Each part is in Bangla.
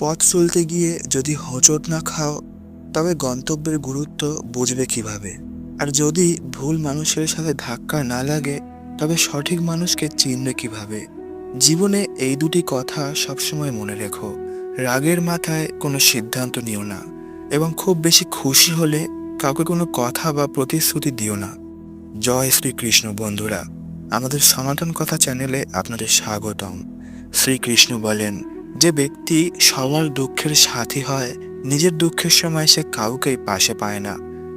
পথ চলতে গিয়ে যদি হোঁচট না খাও, তবে গন্তব্যের গুরুত্ব বুঝবে কীভাবে? আর যদি ভুল মানুষের সাথে ধাক্কা না লাগে, তবে সঠিক মানুষকে চিনবে কীভাবে? জীবনে এই দুটি কথা সবসময় মনে রেখো। রাগের মাথায় কোনো সিদ্ধান্ত নিও না, এবং খুব বেশি খুশি হলে কাউকে কোনো কথা বা প্রতিশ্রুতি দিও না। জয় শ্রীকৃষ্ণ বন্ধুরা, আমাদের সনাতন কথা চ্যানেলে আপনাদের স্বাগতম। শ্রীকৃষ্ণ বলেন যে ব্যক্তি সবার দুঃখের সাথী হয়, নিজের দুঃখের সময় সে কাউকেই পাশে পায় না।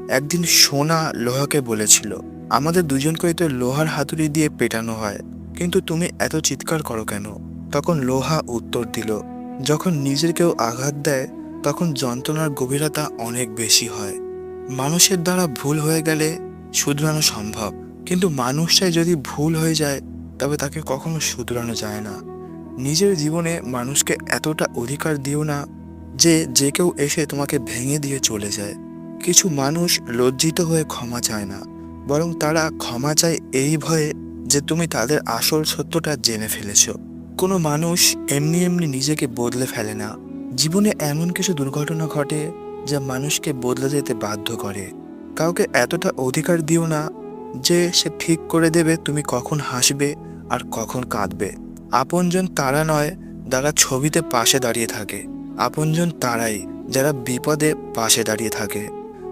একদিন সোনা লোহাকে বলেছিল, আমাদের দুজনকেই তো লোহার হাতুড়ি দিয়ে পেটানো হয়, কিন্তু তুমি এত চিৎকার করো কেন? তখন লোহা উত্তর দিল, যখন নিজের কেউ আঘাত দেয়, তখন যন্ত্রণার গভীরতা অনেক বেশি হয়। মানুষের দ্বারা ভুল হয়ে গেলে শুধরানো সম্ভব, কিন্তু মানুষটাই যদি ভুল হয়ে যায়, তবে তাকে কখনো শুধরানো যায় না। নিজের জীবনে মানুষকে এতটা অধিকার দিও না যে যে কেউ এসে তোমাকে ভেঙে দিয়ে চলে যায়। কিছু মানুষ লজ্জিত হয়ে ক্ষমা চায় না, বরং তারা ক্ষমা চায় এই ভয়ে যে তুমি তাদের আসল সত্যটা জেনে ফেলেছ। কোনো মানুষ এমনি এমনি নিজেকে বদলে ফেলে না। জীবনে এমন কিছু দুর্ঘটনা ঘটে যা মানুষকে বদলে যেতে বাধ্য করে। কাউকে এতটা অধিকার দিও না যে সে ঠিক করে দেবে তুমি কখন হাসবে আর কখন কাঁদবে। আপনজন তারা নয় যারা ছবিতে পাশে দাঁড়িয়ে থাকে। আপনজন তারাই যারা বিপদে পাশে দাঁড়িয়ে থাকে।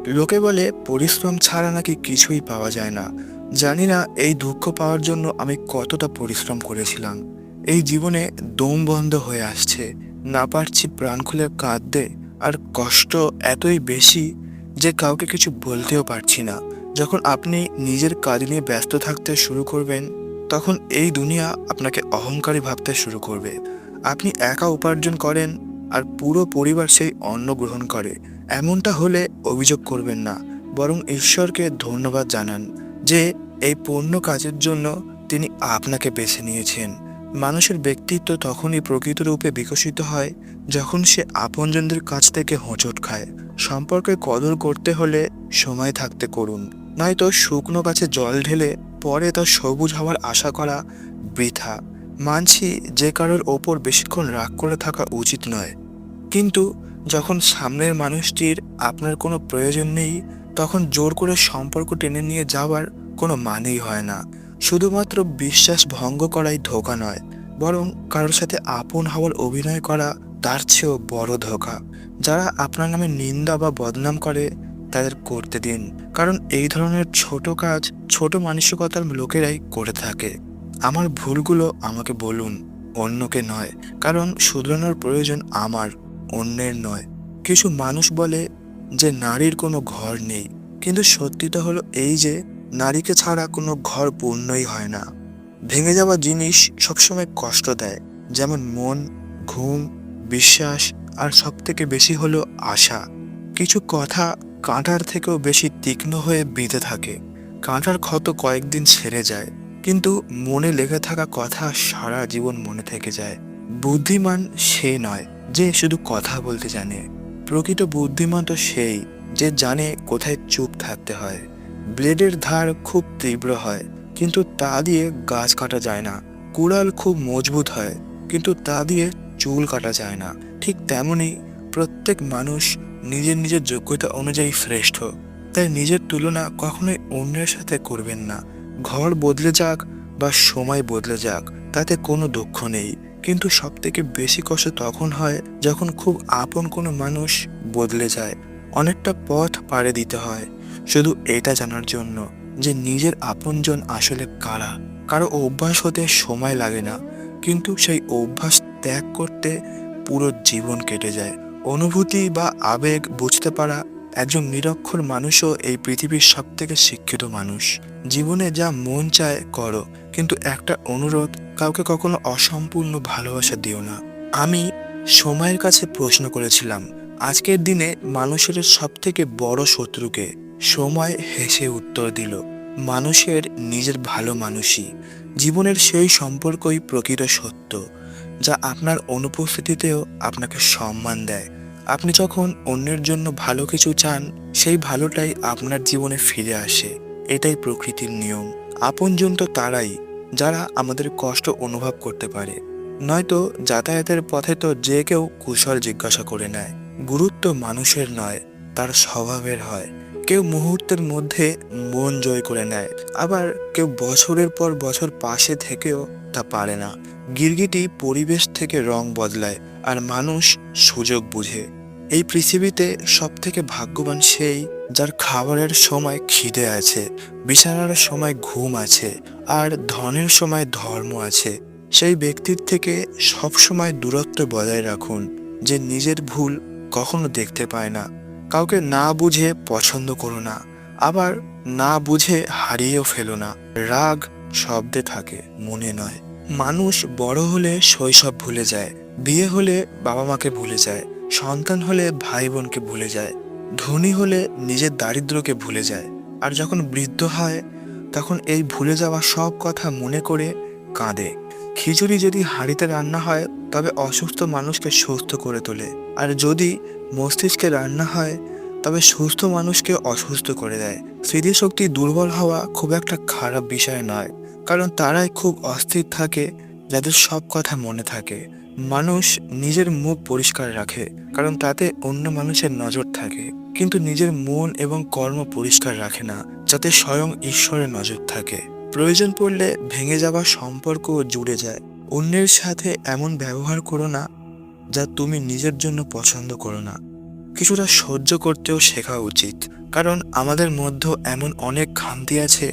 লোকে বলে, পরিশ্রম ছাড়া নাকি কিছুই পাওয়া যায় না। জানি না এই দুঃখ পাওয়ার জন্য আমি কতটা পরিশ্রম করেছিলাম। এই জীবনে দম বন্ধ হয়ে আসছে। না পারছি প্রাণ খুলে কাঁদতে। আর কষ্ট এতই বেশি যে কাউকে কিছু বলতেও পারছি না। যখন আপনি নিজের কাজ নিয়ে ব্যস্ত থাকতে শুরু করবেন তখন এই দুনিয়া আপনাকে অহংকারী ভাবতে শুরু করবে। আপনি একা উপার্জন করেন আর পুরো পরিবার সেই অন্ন গ্রহণ করে। এমনটা হলে অভিযোগ করবেন না, বরং ঈশ্বরকে ধন্যবাদ জানান যে এই পূর্ণ কাজের জন্য তিনি আপনাকে বেছে নিয়েছেন। মানুষের ব্যক্তিত্ব তখনই প্রকৃত রূপে বিকশিত হয় যখন সে আপনজনদের কাছ থেকে হোঁচট খায়। সম্পর্কে কদর করতে হলে সময় থাকতে করুন, নয়তো শুকনো গাছে জল ঢেলে পরে তা সবুজ হওয়ার আশা করা বৃথা। মানছি যে কারোর ওপর বেশিক্ষণ রাগ করে থাকা উচিত নয়। কিন্তু যখন সামনের মানুষটির আপনার কোনো প্রয়োজন নেই, তখন জোর করে সম্পর্ক টেনে নিয়ে যাওয়ার কোনো মানেই হয় না। শুধুমাত্র বিশ্বাস ভঙ্গ করাই ধোকা নয়, বরং কারোর সাথে আপন হওয়ার অভিনয় করা তার চেয়েও বড় ধোকা। যারা আপনার নামে নিন্দা বা বদনাম করে তাদের করতে দিন। কারণ এই ধরনের ছোট কাজ ছোট মানসিকতার লোকেরাই করে থাকে। আমার ভুলগুলো আমাকে বলুন, অন্যকে নয়। কারণ শুধরানোর প্রয়োজন আমার, অন্যের নয়। কিছু মানুষ বলে যে নারীর কোনো ঘর নেই। কিন্তু সত্যিটা হলো এই যে নারীকে ছাড়া কোনো ঘর পূর্ণই হয় না। ভেঙে যাওয়া জিনিস সবসময় কষ্ট দেয়। যেমন মন, ঘুম, বিশ্বাস আর সব থেকে বেশি হলো আশা। কিছু কথা কাঁটার থেকেও বেশি তীক্ষ্ণ হয়ে বিঁধে থাকে। কাঁটার ক্ষত কয়েকদিন ছেড়ে যায়, কিন্তু মনে লেগে থাকা কথা সারা জীবন মনে থেকে যায়। বুদ্ধিমান সে নয় যে শুধু কথা বলতে জানে। প্রকৃত বুদ্ধিমান তো সেই যে জানে কোথায় চুপ থাকতে হয়। ব্লেডের ধার খুব তীব্র হয়, কিন্তু তা দিয়ে গাছ কাটা যায় না। কুড়াল খুব মজবুত হয়, কিন্তু তা দিয়ে চুল কাটা যায় না। ঠিক তেমনি প্রত্যেক মানুষ নিজের নিজের যোগ্যতা অনুযায়ী শ্রেষ্ঠ। তাই নিজের তুলনা কখনোই অন্যের সাথে করবেন না। ঘর বদলে যাক বা সময় বদলে যাক, তাতে কোনো দুঃখ নেই। কিন্তু সব থেকে বেশি কষ্ট তখন হয় যখন খুব আপন কোনো মানুষ বদলে যায়। অনেকটা পথ পাড়ে দিতে হয়। শুধু এটা জানার জন্য যে নিজের আপনজন আসলে কারা? কারও অভ্যাস হতে সময় লাগে না, কিন্তু সেই অভ্যাস ত্যাগ করতে পুরো জীবন কেটে যায়। অনুভূতি বা আবেগ বুঝতে পারা একজন নিরক্ষর মানুষও এই পৃথিবীর সব থেকে শিক্ষিত মানুষ। জীবনে যা মন চায় করো, কিন্তু একটা অনুরোধ কাউকে কখনো অসম্পূর্ণ ভালোবাসা দিও না। আমি সময়ের কাছে প্রশ্ন করেছিলাম, আজকের দিনে মানুষের সব থেকে বড় শত্রুকে? সময় হেসে উত্তর দিল, মানুষের নিজের ভালো মানুষই। জীবনের সেই সম্পর্কই প্রকৃত সত্য। যা আপনার অনুপস্থিতিতেও আপনাকে সম্মান দেয়। আপনি যখন অন্যের জন্য ভালো কিছু চান, সেই ভালোটাই আপনার জীবনে ফিরে আসে। এটাই প্রকৃতির নিয়ম। আপনজন তো তারাই, যারা আমাদের কষ্ট অনুভব করতে পারে। নয়তো যাতায়াতের পথে তো যে কেউ কুশল জিজ্ঞাসা করে নেয়। গুরুত্ব মানুষের নয়। তার স্বভাবের হয়। কেউ মুহূর্তের মধ্যে মন জয় করে নেয়, আবার কেউ বছরের পর বছর পাশে থেকেও তা পারে না। গিরগিটি পরিবেশ থেকে রং বদলায় আর মানুষ সুযোগ বুঝে। এই পৃথিবীতে সব থেকে ভাগ্যবান সেই যার খাবারের সময় খিদে আছে, বিছানার সময় ঘুম আছে, আর ধনের সময় ধর্ম আছে। সেই ব্যক্তির থেকে সব সময় দূরত্ব বজায় রাখুন, যে নিজের ভুল কখনো দেখতে পায় না। কাউকে না বুঝে পছন্দ করো না, আবার না বুঝে হারিয়েও ফেলো না। রাগ শব্দে থাকে, মনে নয়। মানুষ বড় হলে শৈশব ভুলে যায়, বিয়ে হলে বাবা মাকে ভুলে যায়, সন্তান হলে ভাই বোনকে ভুলে যায়, ধনী হলে নিজের দারিদ্র্যকে ভুলে যায়। আর যখন বৃদ্ধ হয়, তখন এই ভুলে যাওয়া সব কথা মনে করে কাঁদে। খিচুড়ি যদি হাঁড়িতে রান্না হয়, তবে অসুস্থ মানুষকে সুস্থ করে তোলে। আর যদি মস্তিষ্কে রান্না হয়, তবে সুস্থ মানুষকে অসুস্থ করে দেয়। স্মৃতিশক্তি দুর্বল হওয়া খুব একটা খারাপ বিষয় নয়, কারণ তারাই খুব অস্থির থাকে, যাদের সব কথা মনে থাকে। মানুষ নিজের মুখ পরিষ্কার রাখে, কারণ তাতে অন্য মানুষের নজর থাকে। কিন্তু নিজের মন এবং কর্ম পরিষ্কার রাখে না, যাতে স্বয়ং ঈশ্বরের নজর থাকে। প্রয়োজন পড়লে ভেঙে যাওয়া সম্পর্ক জুড়ে যায়। অন্যের সাথে এমন ব্যবহার করো না যা তুমি নিজের জন্য পছন্দ করো না। কিছুটা সহ্য করতেও শেখা উচিত, কারণ আমাদের মধ্যে এমন অনেক খান্তি আছে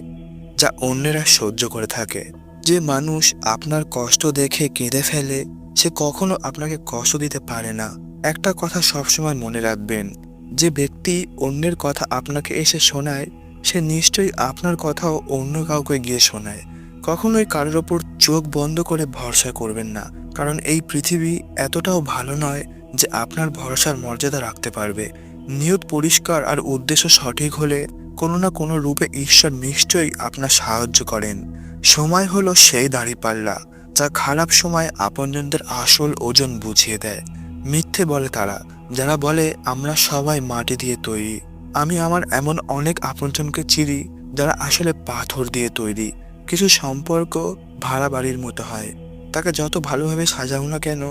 যা অন্যেরা সহ্য করে থাকে। যে মানুষ আপনার কষ্ট দেখে কেঁদে ফেলে, সে কখনো আপনাকে কষ্ট দিতে পারে না। একটা কথা সবসময় মনে রাখবেন, যে ব্যক্তি অন্যের কথা আপনাকে এসে শোনায়, সে নিশ্চয়ই আপনার কথাও অন্য কাউকে গিয়ে শোনায়। কখনোই কারোর ওপর চোখ বন্ধ করে ভরসা করবেন না। কারণ এই পৃথিবী এতটাও ভালো নয় যে আপনার ভরসার মর্যাদা রাখতে পারবে। নিয়ত পরিষ্কার আর উদ্দেশ্য সঠিক হলে কোনো না কোনো রূপে ঈশ্বর নিশ্চয়ই আপনার সাহায্য করেন। সময় হলো সেই দাঁড়িপাল্লা, যা খারাপ সময় আপনজনদের আসল ওজন বুঝিয়ে দেয়। মিথ্যে বলে তারা, যারা বলে, আমরা সবাই মাটি দিয়ে তৈরি। আমি আমার এমন অনেক আপনজনকে চিরি যারা আসলে পাথর দিয়ে তৈরি। কিছু সম্পর্ক ভাড়া বাড়ির মতো হয়। তাকে যত ভালোভাবে সাজাও না কেন,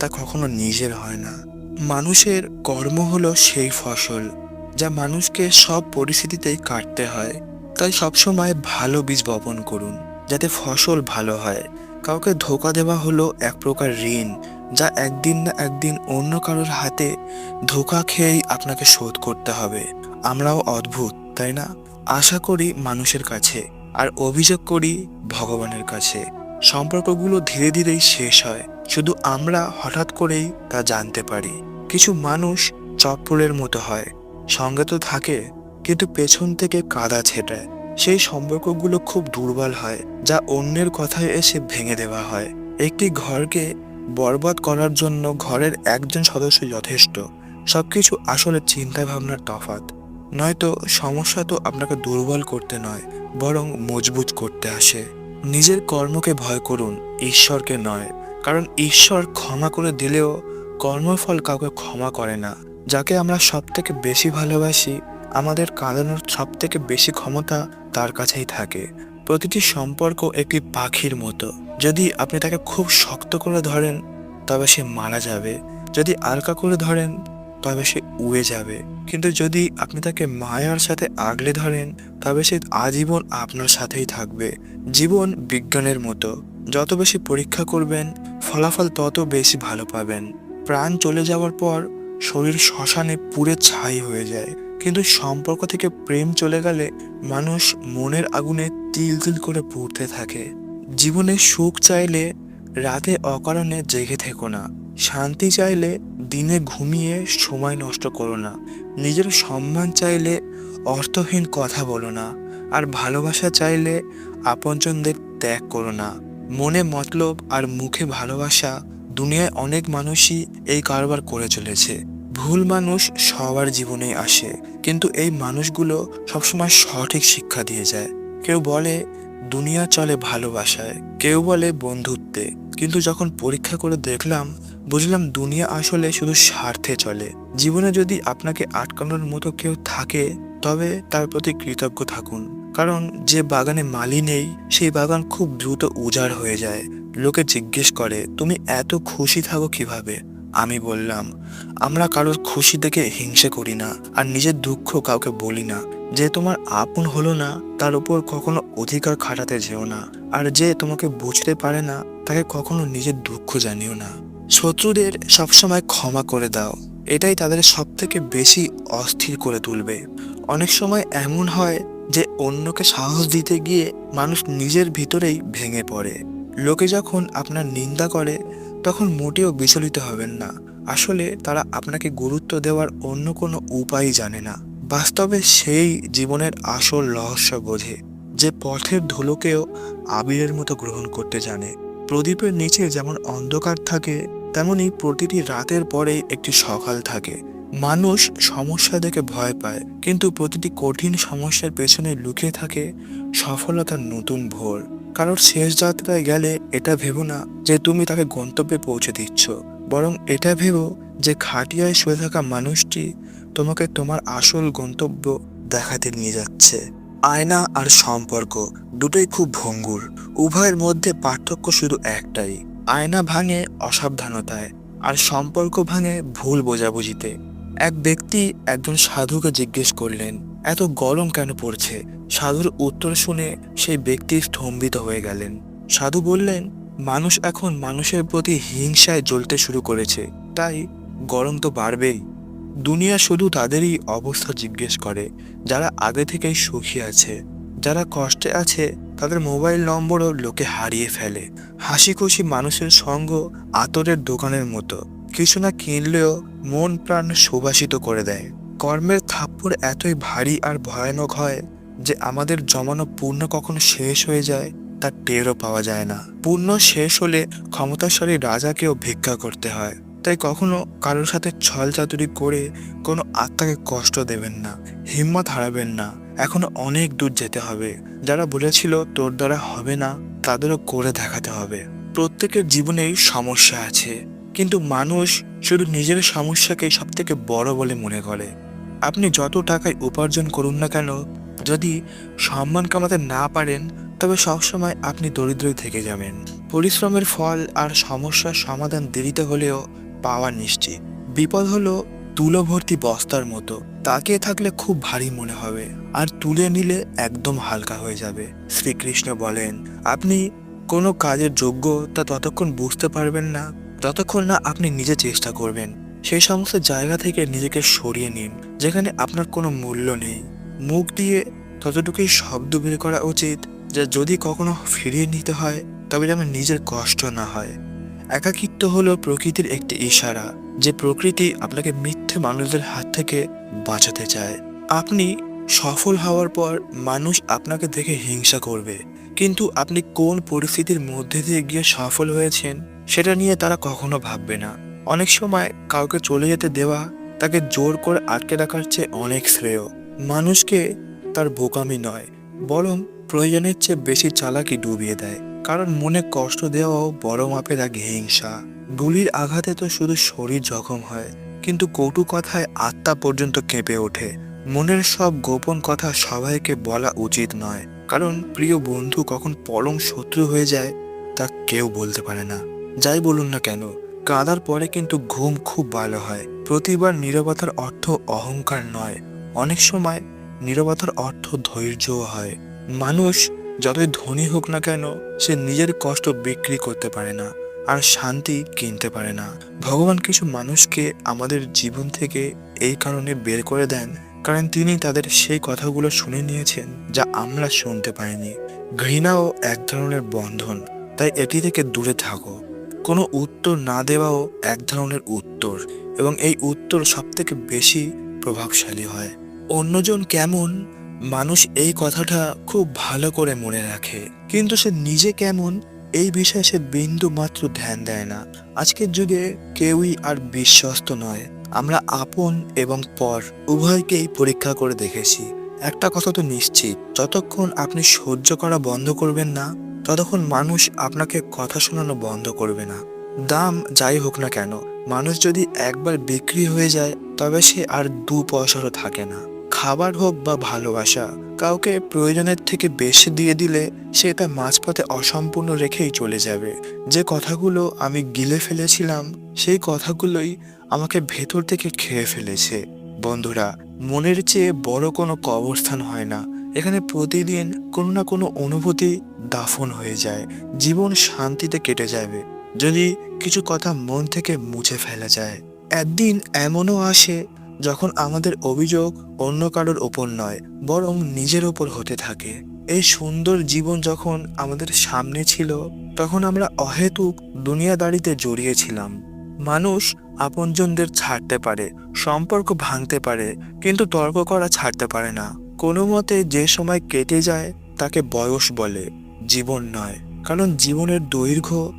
তা কখনো নিজের হয় না। মানুষের কর্ম হলো সেই ফসল, যা মানুষকে সব পরিস্থিতিতেই কাটতে হয়। তাই সবসময় ভালো বীজ বপন করুন, যাতে ফসল ভালো হয়। কাউকে ধোকা দেওয়া হলো এক প্রকার ঋণ, যা একদিন না একদিন অন্য কারোর হাতে ধোকা খেয়েই আপনাকে শোধ করতে হবে। আমরাও অদ্ভুত, তাই না? আশা করি মানুষের কাছে, আর অভিযোগ করি ভগবানের কাছে। সম্পর্কগুলো ধীরে ধীরেই শেষ হয়। শুধু আমরা হঠাৎ করেই তা জানতে পারি। কিছু মানুষ চপ্পলের মতো হয়। সঙ্গে তো থাকে, কিন্তু পেছন থেকে কাদা ছেটায় সেই সম্পর্কগুলো খুব দুর্বল হয়, যা অন্যের কথায় এসে ভেঙে দেওয়া হয়। একটি ঘরকে বরবাদ করার জন্য ঘরের একজন সদস্য যথেষ্ট। সবকিছু আসলে চিন্তা ভাবনার তফাৎ। নয়তো সমস্যা তো আপনাকে দুর্বল করতে নয়, বরং মজবুত করতে আসে। নিজের কর্মকে ভয় করুন, ঈশ্বরকে নয়। কারণ ঈশ্বর ক্ষমা করে দিলেও কর্মফল কাউকে ক্ষমা করে না। যাকে আমরা সব থেকে বেশি ভালোবাসি, আমাদের কাঁদানোর সব থেকে বেশি ক্ষমতা তার কাছেই থাকে। প্রতিটি সম্পর্ক একটি পাখির মতো। যদি আপনি তাকে খুব শক্ত করে ধরেন, তবে সে মারা যাবে। যদি আলকা করে ধরেন তবে সে উড়ে যাবে। কিন্তু যদি আপনি তাকে মায়ার সাথে আগলে ধরেন, তবে সে আজীবন আপনার সাথেই থাকবে। জীবন বিজ্ঞানের মতো। যত বেশি পরীক্ষা করবেন, ফলাফল তত বেশি ভালো পাবেন। প্রাণ চলে যাওয়ার পর, শরীর শ্মশানে পুড়ে ছাই হয়ে যায়। কিন্তু সম্পর্ক থেকে প্রেম চলে গেলে, মানুষ মনের আগুনে তিল তিল করে পুড়তে থাকে। জীবনে সুখ চাইলে রাতে অকারণে জেগে থেকো না। শান্তি চাইলে দিনে ঘুমিয়ে সময় নষ্ট করো না। নিজের সম্মান চাইলে অর্থহীন কথা বলো না। আর ভালোবাসা চাইলে আপনজনদের ত্যাগ করো না। মনে মতলব আর মুখে ভালোবাসা দুনিয়ায় অনেক মানুষই এই কারবার করে চলেছে। ভুল মানুষ সবার জীবনেই আসে। কিন্তু এই মানুষগুলো সবসময় সঠিক শিক্ষা দিয়ে যায়। কেউ বলে দুনিয়া চলে ভালোবাসায়, কেউ বলে বন্ধুত্বে। কিন্তু যখন পরীক্ষা করে দেখলাম, বুঝলাম দুনিয়া আসলে শুধু স্বার্থে চলে। জীবনে যদি আপনাকে আটকানোর মতো কেউ থাকে, তবে তার প্রতি কৃতজ্ঞ থাকুন। কারণ যে বাগানে মালি নেই, সেই বাগান খুব দ্রুত উজাড় হয়ে যায়। লোকে জিজ্ঞেস করে, তুমি এত খুশি থাকো কীভাবে? আমি বললাম, আমরা কারোর খুশি দেখে হিংসে করি না, আর নিজের দুঃখ কাউকে বলি না। যে তোমার আপন হলো না, তার উপর কখনো অধিকার খাটাতে যেও না। আর যে তোমাকে বুঝতে পারে না, তাকে কখনো নিজের দুঃখ জানিও না। শত্রুদের সবসময় ক্ষমা করে দাও। এটাই তাদের সব থেকে বেশি অস্থির করে তুলবে। অনেক সময় এমন হয় যে অন্যকে সাহস দিতে গিয়ে মানুষ নিজের ভিতরেই ভেঙে পড়ে। লোকে যখন আপনার নিন্দা করে, তখন মোটেও বিচলিত হবেন না। আসলে তারা আপনাকে গুরুত্ব দেওয়ার অন্য কোনো উপায় জানে না। বাস্তবে সেই জীবনের আসল রহস্য বোঝে যে পথের ধুলোকেও আবিরের মতো গ্রহণ করতে জানে। প্রদীপের নিচে যেমন অন্ধকার থাকে, তেমনি প্রতিটি রাতের পরে একটি সকাল থাকে। মানুষ সমস্যা দেখে ভয় পায়, কিন্তু প্রতিটি কঠিন সমস্যার পেছনে লুকিয়ে থাকে সফলতার নতুন ভোর। কারোর শেষ যাত্রায় গেলে এটা ভেবো না যে তুমি তাকে গন্তব্যে পৌঁছে দিচ্ছ, বরং এটা ভেবো যে খাটিয়ায় শুয়ে থাকা মানুষটি তোমাকে তোমার আসল গন্তব্য দেখাতে নিয়ে যাচ্ছে। আয়না আর সম্পর্ক দুটোই খুব ভঙ্গুর। উভয়ের মধ্যে পার্থক্য শুধু একটাই, আয়না ভাঙে অসাবধানতায় আর সম্পর্ক ভাঙে ভুল বোঝাবুঝিতে। এক ব্যক্তি একজন সাধুকে জিজ্ঞেস করলেন, এত গরম কেন পড়ছে? সাধুর উত্তর শুনে সেই ব্যক্তি স্তম্ভিত হয়ে গেলেন। সাধু বললেন, মানুষ এখন মানুষের প্রতি হিংসায় জ্বলতে শুরু করেছে, তাই গরম তো বাড়বেই। দুনিয়া শুধু তাদেরই অবস্থা জিজ্ঞেস করে, যারা আগে থেকেই সুখী আছে। যারা কষ্টে আছে, তাদের মোবাইল নম্বরও লোকে হারিয়ে ফেলে। হাসি খুশি মানুষের সঙ্গ আতরের দোকানের মতো। কিছু না কিনলেও মন প্রাণ সুবাসিত করে দেয়। কর্মের থাপ্পড় এতই ভারী আর ভয়ানক হয় যে আমাদের জমানো পূর্ণ কখন শেষ হয়ে যায়, তার টেরও পাওয়া যায় না। পূর্ণ শেষ হলে ক্ষমতাশালী রাজাকেও ভিক্ষা করতে হয়। তাই কখনো কারোর সাথে ছল চাতুরি করে কোনো আত্মাকে কষ্ট দেবেন না, হিম্মত হারাবেন না। এখনও অনেক দূর যেতে হবে। যারা বলেছিল তোর দ্বারা হবে না, তাদেরও করে দেখাতে হবে। প্রত্যেকের জীবনেই সমস্যা আছে, কিন্তু মানুষ শুধু নিজের সমস্যাকে সব থেকে বড় বলে মনে করে। আপনি যত টাকায় উপার্জন করুন না কেন, যদি সম্মান কামাতে না পারেন, তবে সবসময় আপনি দরিদ্রই থেকে যাবেন। পরিশ্রমের ফল আর সমস্যার সমাধান দেরিতে হলেও পাওয়া নিশ্চিত। বিপদ হলো তুলো ভর্তি বস্তার মতো। তাকে থাকলে খুব ভারী মনে হবে। আর তুলে নিলে একদম হালকা হয়ে যাবে। শ্রীকৃষ্ণ বলেন, আপনি কোনো কাজের যোগ্য তা ততক্ষণ বুঝতে পারবেন না। ততক্ষণ না আপনি নিজে চেষ্টা করবেন। সেই সমস্ত জায়গা থেকে নিজেকে সরিয়ে নিন, যেখানে আপনার কোনো মূল্য নেই। মুখ দিয়ে ততটুকুই শব্দ বের করা উচিত যা, যদি কখনো ফিরিয়ে নিতে হয়, তবে যেন নিজের কষ্ট না হয়। একাকিত্ব হলো প্রকৃতির একটি ইশারা, যে প্রকৃতি আপনাকে মিথ্যে মানুষদের হাত থেকে বাঁচাতে চায়। আপনি সফল হওয়ার পর মানুষ আপনাকে দেখে হিংসা করবে, কিন্তু আপনি কোন পরিস্থিতির মধ্যে দিয়ে গিয়ে সফল হয়েছেন, সেটা নিয়ে তারা কখনো ভাববে না। অনেক সময় কাউকে চলে যেতে দেওয়া, তাকে জোর করে আটকে রাখার চেয়ে অনেক শ্রেয়। মানুষকে তার বোকামি নয়, বরং প্রয়োজনের চেয়ে বেশি চালাকি ডুবিয়ে দেয়। কারণ মনে কষ্ট দেওয়াও বড় মাপের এক হিংসা। গুলির আঘাতে তো শুধু শরীর জখম হয়, কিন্তু কটু কথায় আত্মা পর্যন্ত কেঁপে ওঠে। মনের সব গোপন কথা সবাইকে বলা উচিত নয়, কারণ প্রিয় বন্ধু কখন পরম শত্রু হয়ে যায়, তা কেউ বলতে পারে না। যাই বলুন না কেন, কাঁদার পরে কিন্তু ঘুম খুব ভালো হয়। প্রতিবার নীরবতার অর্থ অহংকার নয়, অনেক সময় নীরবতার অর্থ ধৈর্যও হয়। মানুষ যতই ধনী হোক না কেন, সে নিজের কষ্ট বিক্রি করতে পারে না আর শান্তি কিনতে পারে না। ভগবান কিছু মানুষকে আমাদের জীবন থেকে এই কারণে বের করে দেন কারণ তিনি তাদের সেই কথাগুলো শুনে নিয়েছেন যা আমরা শুনতে পাইনি। ঘৃণাও এক ধরনের বন্ধন, তাই এটি থেকে দূরে থাকো। কোনো উত্তর না দেওয়াও এক ধরনের উত্তর এবং এই উত্তর সব থেকে বেশি প্রভাবশালী হয়। অন্যজন কেমন? মানুষ এই কথাটা খুব ভালো করে মনে রাখে। কিন্তু সে নিজে কেমন? এই বিষয়ে সে বিন্দু মাত্র ধ্যান দেয় না। আজকের যুগে কেউই আর বিশ্বস্ত নয়। আমরা আপন এবং পর উভয়কেই পরীক্ষা করে দেখেছি। একটা কথা তো নিশ্চিত, যতক্ষণ আপনি সহ্য করা বন্ধ করবেন না, ততক্ষণ মানুষ আপনাকে কথা শোনানো বন্ধ করবে না। দাম যাই হোক না কেন, মানুষ যদি একবার বিক্রি হয়ে যায়, তবে সে আর দু পয়সারও থাকে না। খাবার হোক বা ভালোবাসা, কাউকে প্রয়োজনের থেকে বেশি দিয়ে দিলে সেটা মাঝপথে অসম্পূর্ণ রেখেই চলে যাবে। যে কথাগুলো আমি গিলে ফেলেছিলাম, সেই কথাগুলোই আমাকে ভেতর থেকে খেয়ে ফেলেছে। বন্ধুরা, মনের চেয়ে বড় কোনো কবরস্থান হয় না। এখানে প্রতিদিন কোনো না কোনো অনুভূতি দাফন হয়ে যায়। জীবন শান্তিতে কেটে যাবে। যদি কিছু কথা মন থেকে মুছে ফেলা যায়, একদিন এমনও আসে যখন আমাদের অভিযোগ অন্য কারোর ওপর নয়, বরং নিজের ওপর হতে থাকে। এই সুন্দর জীবন যখন আমাদের সামনে ছিল, তখন আমরা অহেতুক দুনিয়াদারিতে জড়িয়েছিলাম। মানুষ আপনজনদের ছাড়তে পারে, সম্পর্ক ভাঙতে পারে, কিন্তু তর্ক করা ছাড়তে পারে না। কোনো মতে যে সময় কেটে যায়, তাকে বয়স বলে, জীবন নয়। কারণ জীবনের দৈর্ঘ্য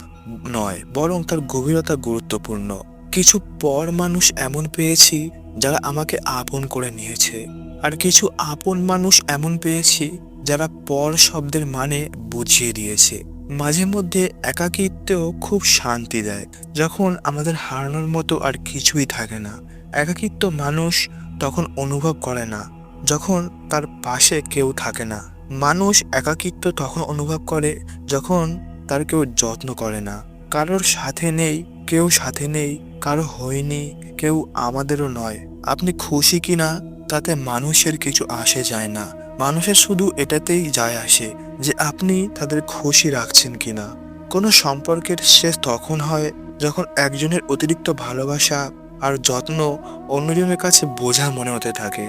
নয়, বরং তার গভীরতা গুরুত্বপূর্ণ। কিছু পর মানুষ এমন পেয়েছি যারা আমাকে আপন করে নিয়েছে। আর কিছু আপন মানুষ এমন পেয়েছি, যারা পর শব্দের মানে বুঝিয়ে দিয়েছে। মাঝে মধ্যে একাকিত্বেও খুব শান্তি দেয়, যখন আমাদের হারানোর মতো আর কিছুই থাকে না। একাকিত্ব মানুষ তখন অনুভব করে না, যখন তার পাশে কেউ থাকে না। মানুষ একাকিত্ব তখন অনুভব করে, যখন তার কেউ যত্ন করে না। কারোর সাথে নেই কেউ সাথে নেই, কারও হয়নি, কেউ আমাদেরও নয়। আপনি খুশি কিনা, তাতে মানুষের কিছু আসে যায় না। মানুষের শুধু এটাতেই যায় আসে যে আপনি তাদের খুশি রাখছেন কিনা। কোনো সম্পর্কের শেষ তখন হয় যখন একজনের অতিরিক্ত ভালোবাসা আর যত্ন অন্যজনের কাছে বোঝা মনে হতে থাকে।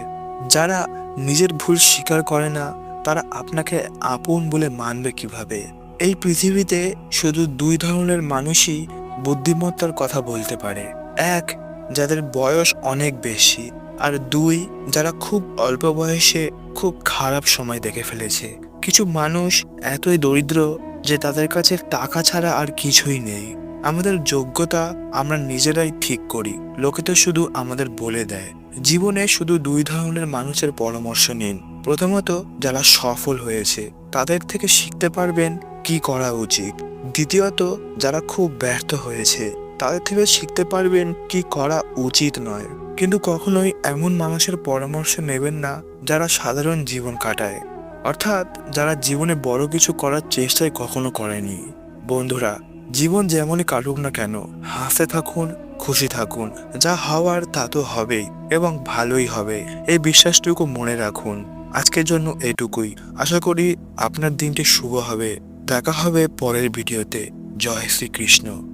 যারা নিজের ভুল স্বীকার করে না, তারা আপনাকে আপন বলে মানবে কীভাবে? এই পৃথিবীতে শুধু দুই ধরনের মানুষই বুদ্ধিমত্তার কথা বলতে পারে। এক, যাদের বয়স অনেক বেশি। আর দুই, যারা খুব অল্প বয়সে খুব খারাপ সময় দেখে ফেলেছে। কিছু মানুষ এতই দরিদ্র যে তাদের কাছে টাকা ছাড়া আর কিছুই নেই। আমাদের যোগ্যতা আমরা নিজেরাই ঠিক করি। লোকে তো শুধু আমাদের বলে দেয়। জীবনে শুধু দুই ধরনের মানুষের পরামর্শ নিন। প্রথমত, যারা সফল হয়েছে, তাদের থেকে শিখতে পারবেন কি করা উচিত। দ্বিতীয়ত, যারা খুব ব্যর্থ হয়েছে, তাদের থেকে শিখতে পারবেন কি করা উচিত নয়। কিন্তু কখনোই এমন মানুষের পরামর্শ নেবেন না, যারা সাধারণ জীবন কাটায়। অর্থাৎ, যারা জীবনে বড় কিছু করার চেষ্টাই কখনো করেনি। বন্ধুরা, জীবন যেমনই কাটুক না কেন, হাসতে থাকুন, খুশি থাকুন, যা হওয়ার তা তো হবেই, এবং ভালোই হবে। এই বিশ্বাসটুকু মনে রাখুন। আজকের জন্য এটুকুই আশা করি আপনার দিনটি শুভ হবে। দেখা হবে পরের ভিডিওতে। জয় শ্রীকৃষ্ণ।